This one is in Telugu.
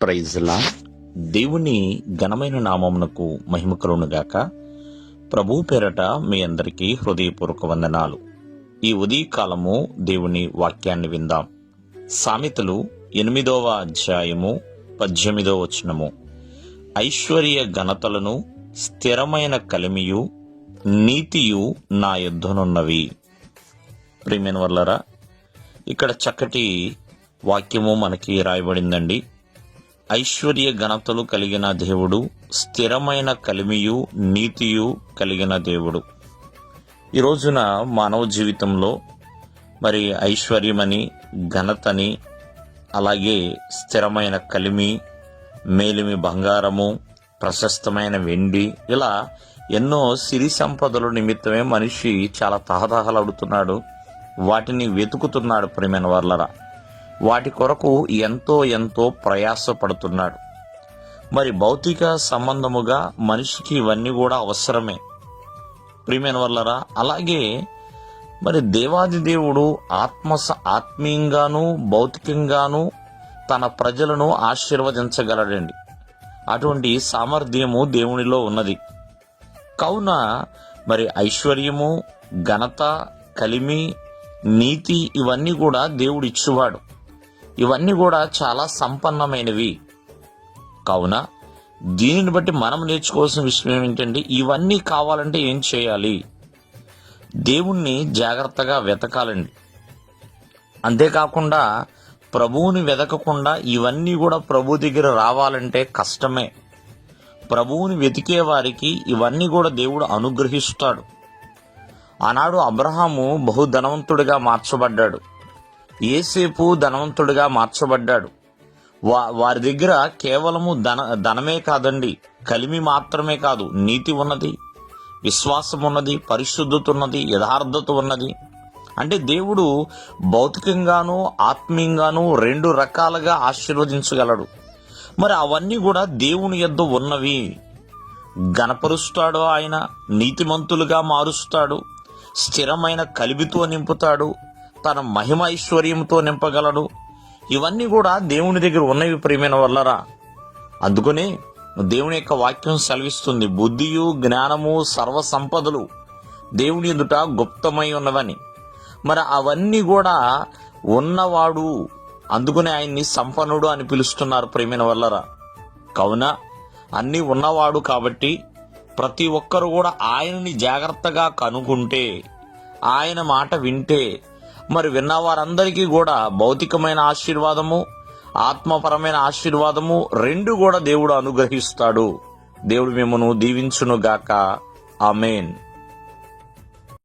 ప్రైజ్లా దేవుని ఘనమైన నామమునకు మహిమ కలుగునుగాక ప్రభు పేరట మీ అందరికీ హృదయపూర్వక వందనాలు. ఈ ఉదయకాలము దేవుని వాక్యాన్ని విందాం. సామెతలు ఎనిమిదవ అధ్యాయము పద్దెనిమిదవ వచనము. ఐశ్వర్య ఘనతలను స్థిరమైన కలిమియు నీతియు నా యుద్ధనున్నవి ప్రియమైన వల్లరా ఇక్కడ చక్కటి వాక్యము మనకి రాయబడిందండి. ఐశ్వర్య ఘనతలు కలిగిన దేవుడు స్థిరమైన కలిమియు నీతియు కలిగిన దేవుడు. ఈ రోజున మానవ జీవితంలో మరి ఐశ్వర్యమని ఘనతని అలాగే స్థిరమైన కలిమి మేలిమి బంగారము ప్రశస్తమైన వెండి ఇలా ఎన్నో సిరి సంపదల నిమిత్తమే మనిషి చాలా తహతహలాడుతున్నాడు. వాటిని వెతుకుతున్నాడు ప్రియమైన వర్లరా. వాటి కొరకు ఎంతో ఎంతో ప్రయాసపడుతున్నాడు. మరి భౌతిక సంబంధముగా మనిషికి ఇవన్నీ కూడా అవసరమే. ప్రియమైన వల్లరా అలాగే మరి దేవాది దేవుడు ఆత్మ ఆత్మీయంగాను భౌతికంగాను తన ప్రజలను ఆశీర్వదించగలడండి. అటువంటి సామర్థ్యము దేవునిలో ఉన్నది. కావున మరి ఐశ్వర్యము ఘనత కలిమి నీతి ఇవన్నీ కూడా దేవుడిచ్చువాడు ఇవన్నీ కూడా చాలా సంపన్నమైనవి. కావున దీనిని బట్టి మనం నేర్చుకోవాల్సిన విషయం ఏమిటండి ఇవన్నీ కావాలంటే ఏం చేయాలి? దేవుణ్ణి జాగ్రత్తగా వెతకాలండి. అంతేకాకుండా ప్రభువుని వెతకకుండా ఇవన్నీ కూడా ప్రభు దగ్గర రావాలంటే కష్టమే. ప్రభువుని వెతికే వారికి ఇవన్నీ కూడా దేవుడు అనుగ్రహిస్తాడు. ఆనాడు అబ్రహాము బహుధనవంతుడిగా మార్చబడ్డాడు. ఏసేపు ధనవంతుడిగా మార్చబడ్డాడు. వా వారి దగ్గర కేవలము ధన ధనమే కాదండి కలిమి మాత్రమే కాదు నీతి ఉన్నది విశ్వాసం ఉన్నది పరిశుద్ధత ఉన్నది యథార్థత ఉన్నది. అంటే దేవుడు భౌతికంగాను ఆత్మీయంగాను రెండు రకాలుగా ఆశీర్వదించగలడు. మరి అవన్నీ కూడా దేవుని యొద్ద ఉన్నవి. గణపరుస్తాడు ఆయన నీతిమంతులుగా మారుస్తాడు స్థిరమైన కలిబితో నింపుతాడు తన మహిమ ఐశ్వర్యంతో నింపగలడు. ఇవన్నీ కూడా దేవుని దగ్గర ఉన్నవి ప్రియమైన వల్లరా. అందుకనే దేవుని యొక్క వాక్యం సెలవిస్తుంది. బుద్ధియు జ్ఞానము సర్వ సంపదలు దేవుని ఎదుట గుప్తమై ఉన్నవని. మరి అవన్నీ కూడా ఉన్నవాడు. అందుకనే ఆయన్ని సంపన్నుడు అని పిలుస్తున్నారు ప్రేమైన వల్లరా. కావున అన్నీ ఉన్నవాడు కాబట్టి ప్రతి ఒక్కరు కూడా ఆయనని జాగ్రత్తగా కనుగొంటే ఆయన మాట వింటే మరి విన్న వారందరికీ కూడా భౌతికమైన ఆశీర్వాదము ఆత్మపరమైన ఆశీర్వాదము రెండు కూడా దేవుడు అనుగ్రహిస్తాడు. దేవుడు మిమ్మను దీవించును గాక ఆమెన్.